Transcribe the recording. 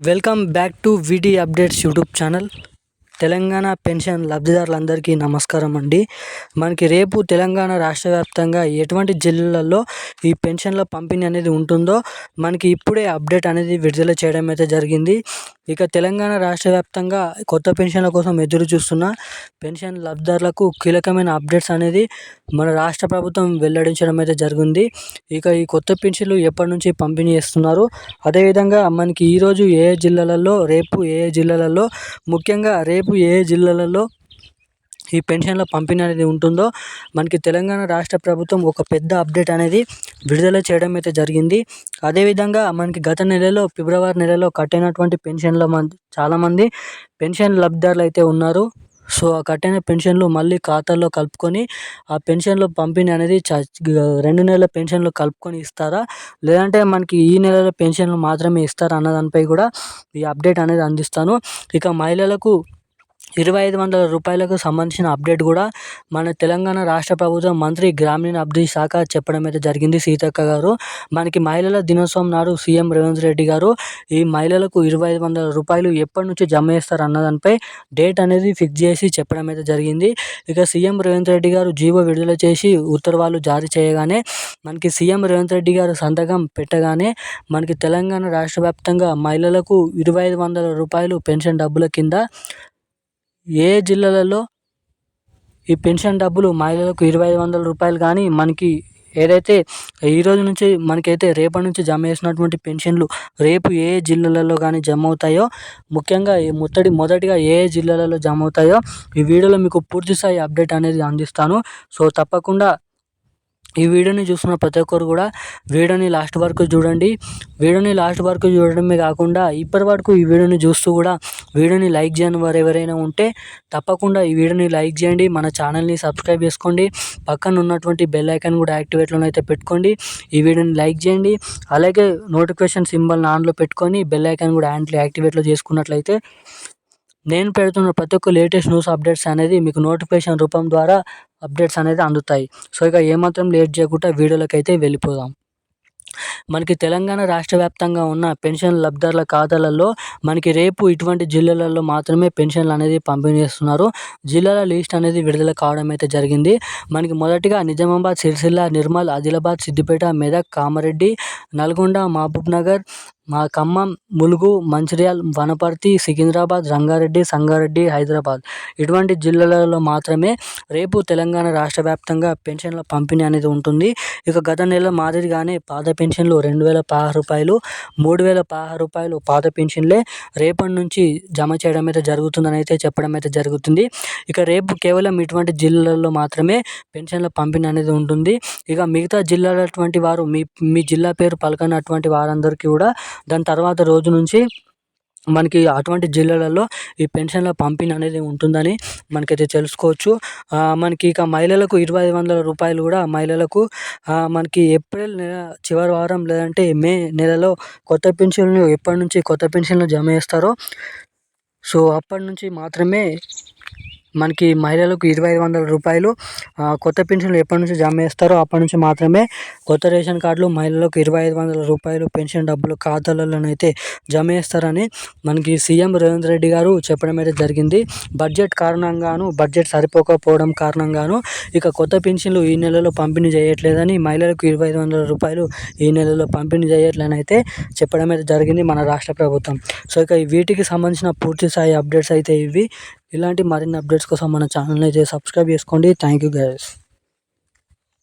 Welcome back to V D updates YouTube channel. Telangana pension లబ్ధిదారులందరికీ నమస్కారం అండి. మనకి రేపు తెలంగాణ రాష్ట్ర వ్యాప్తంగా ఎటువంటి జిల్లాల్లో ఈ పెన్షన్ల పంపిణీ అనేది ఉంటుందో మనకి ఇప్పుడే అప్డేట్ అనేది విడుదల చేయడం అయితే జరిగింది. ఇక తెలంగాణ రాష్ట్ర వ్యాప్తంగా కొత్త పెన్షన్ల కోసం ఎదురు చూస్తున్న పెన్షన్ లబ్ధిదారులకు కీలకమైన అప్డేట్స్ అనేది మన రాష్ట్ర ప్రభుత్వం వెల్లడించడం అయితే జరిగింది. ఇక ఈ కొత్త పెన్షన్లు ఎప్పటి నుంచి పంపిణీ చేస్తున్నారు? అదేవిధంగా మనకి ఈరోజు ఏ జిల్లాలలో రేపు ఏ జిల్లాలలో ముఖ్యంగా రేపు ఏ జిల్లాలలో ఈ పెన్షన్ల పంపిణీ అనేది ఉంటుందో మనకి తెలంగాణ రాష్ట్ర ప్రభుత్వం ఒక పెద్ద అప్డేట్ అనేది విడుదల చేయడం అయితే జరిగింది అదేవిధంగా మనకి గత నెలలో ఫిబ్రవరి నెలలో కట్టినటువంటి పెన్షన్ల మంది చాలామంది పెన్షన్ లబ్ధిదారులు అయితే ఉన్నారు. సో ఆ కట్టిన పెన్షన్లు మళ్ళీ ఖాతాలో కలుపుకొని ఆ పెన్షన్లు పంపిణీ అనేది చ రెండు నెలల పెన్షన్లు కలుపుకొని ఇస్తారా? లేదంటే మనకి ఈ నెలలో పెన్షన్లు మాత్రమే ఇస్తారా? అన్న దానిపై కూడా ఈ అప్డేట్ అనేది అందిస్తాను. ఇక మహిళలకు ఇరవై ఐదు వందల రూపాయలకు సంబంధించిన అప్డేట్ కూడా మన తెలంగాణ రాష్ట్ర ప్రభుత్వం మంత్రి గ్రామీణ అభివృద్ధి శాఖ చెప్పడం అయితే జరిగింది. సీతక్క గారు మనకి మహిళల దినోత్సవం నాడు సీఎం రేవంత్ రెడ్డి గారు ఈ మహిళలకు ఇరవై ఐదు వందల రూపాయలు ఎప్పటి నుంచి జమ చేస్తారు అన్న దానిపై డేట్ అనేది ఫిక్స్ చేసి చెప్పడం అయితే జరిగింది. ఇక సీఎం రేవంత్ రెడ్డి గారు జీవో విడుదల చేసి ఉత్తర్వులు జారీ చేయగానే మనకి సీఎం రేవంత్ రెడ్డి గారు సంతకం పెట్టగానే మనకి తెలంగాణ రాష్ట్ర వ్యాప్తంగా మహిళలకు ఇరవై ఐదు వందల రూపాయలు పెన్షన్ డబ్బుల కింద ఏ జిల్లాలలో ఈ పెన్షన్ డబ్బులు మహిళలకు ఇరవై ఐదు వందల రూపాయలు కానీ మనకి ఏదైతే ఈరోజు నుంచి మనకైతే రేపటి నుంచి జమ చేసినటువంటి పెన్షన్లు రేపు ఏ జిల్లాలలో కానీ జమ అవుతాయో ముఖ్యంగా ఈ ముత్తడి మొదటిగా ఏ జిల్లాలలో జమ అవుతాయో ఈ వీడియోలో మీకు పూర్తి స్థాయి అప్డేట్ అనేది అందిస్తాను. సో తప్పకుండా ఈ వీడియోని చూస్తున్న ప్రతి ఒక్కరు కూడా వీడియోని లాస్ట్ వరకు చూడండి. వీడియోని లాస్ట్ వరకు చూడడమే కాకుండా ఇప్పటి వరకు ఈ వీడియోని చూస్తూ కూడా వీడియోని లైక్ చేయని వారు ఎవరైనా ఉంటే తప్పకుండా ఈ వీడియోని లైక్ చేయండి. మన ఛానల్ని సబ్స్క్రైబ్ చేసుకోండి. పక్కన ఉన్నటువంటి బెల్ ఐకాన్ కూడా యాక్టివేట్లో అయితే పెట్టుకోండి. ఈ వీడియోని లైక్ చేయండి. అలాగే నోటిఫికేషన్ సింబల్ ఆన్లో పెట్టుకొని బెల్ ఐకాన్ కూడా యాంట్లో యాక్టివేట్లో చేసుకున్నట్లయితే నేను పెడుతున్న ప్రతి ఒక్క లేటెస్ట్ న్యూస్ అప్డేట్స్ అనేది మీకు నోటిఫికేషన్ రూపం ద్వారా అప్డేట్స్ అనేది అందుతాయి. సో ఇక ఏమాత్రం లేట్ చేయకుండా వీడియోలోకి అయితే వెళ్ళిపోదాం. మనకి తెలంగాణ రాష్ట్ర వ్యాప్తంగా ఉన్న పెన్షన్ లబ్ధారుల ఖాతాలలో మనకి రేపు ఇటువంటి జిల్లాలలో మాత్రమే పెన్షన్లు అనేది పంపిణీ చేస్తున్నారు జిల్లాల లిస్ట్ అనేది విడుదల కావడం అయితే జరిగింది. మనకి మొదటిగా నిజామాబాద్ సిరిసిల్ల నిర్మల్ ఆదిలాబాద్ సిద్దిపేట మెదక్ కామారెడ్డి నల్గొండ మహబూబ్ నగర్ మా ఖమ్మం ములుగు మంచిర్యాల వనపర్తి సికింద్రాబాద్ రంగారెడ్డి సంగారెడ్డి హైదరాబాద్. ఇటువంటి జిల్లాలలో మాత్రమే రేపు తెలంగాణ రాష్ట్ర వ్యాప్తంగా పెన్షన్ల పంపిణీ అనేది ఉంటుంది. ఇక గత నెల మాదిరిగానే పాత పెన్షన్లు రెండు వేల పదహారు రూపాయలు మూడు వేల పదహారు రూపాయలు పాత పెన్షన్లే రేపటి నుంచి జమ చేయడం అయితే జరుగుతుందని అయితే చెప్పడం అయితే జరుగుతుంది. ఇక రేపు కేవలం ఇటువంటి జిల్లాల్లో మాత్రమే పెన్షన్ల పంపిణీ అనేది ఉంటుంది. ఇక మిగతా జిల్లాలటువంటి వారు మీ మీ జిల్లా పేరు పలకనటువంటి వారందరికీ కూడా దాని తర్వాత రోజు నుంచి మనకి అటువంటి జిల్లాలలో ఈ పెన్షన్ల పంపిణీ అనేది ఉంటుందని మనకైతే తెలుసుకోవచ్చు. మనకి ఇక మహిళలకు ఇరవై ఐదు వందల రూపాయలు కూడా మహిళలకు మనకి ఏప్రిల్ నెల చివరి వారం లేదంటే మే నెలలో కొత్త పెన్షన్లు ఎప్పటి నుంచి కొత్త పెన్షన్లు జమ చేస్తారో సో అప్పటి నుంచి మాత్రమే మనకి మహిళలకు ఇరవై ఐదు వందల రూపాయలు కొత్త పెన్షన్లు ఎప్పటి నుంచి జమ చేస్తారో అప్పటి నుంచి మాత్రమే కొత్త రేషన్ కార్డులు మహిళలకు ఇరవై ఐదు వందల రూపాయలు పెన్షన్ డబ్బులు ఖాతాలలోనైతే జమ చేస్తారని మనకి సీఎం రేవంత్ రెడ్డి గారు చెప్పడం అయితే జరిగింది. బడ్జెట్ కారణంగాను బడ్జెట్ సరిపోకపోవడం కారణంగాను ఇక కొత్త పెన్షన్లు ఈ నెలలో పంపిణీ చేయట్లేదని మహిళలకు ఇరవై ఐదు వందల రూపాయలు ఈ నెలలో పంపిణీ చేయట్లేదని అయితే చెప్పడం అయితే జరిగింది మన రాష్ట్ర ప్రభుత్వం. సో ఇక వీటికి సంబంధించిన పూర్తి స్థాయి అప్డేట్స్ అయితే ఇవి. ఇలాంటి మరిన్ని అప్డేట్స్ కోసం మన ఛానల్ని అయితే సబ్స్క్రైబ్ చేసుకోండి. Thank you guys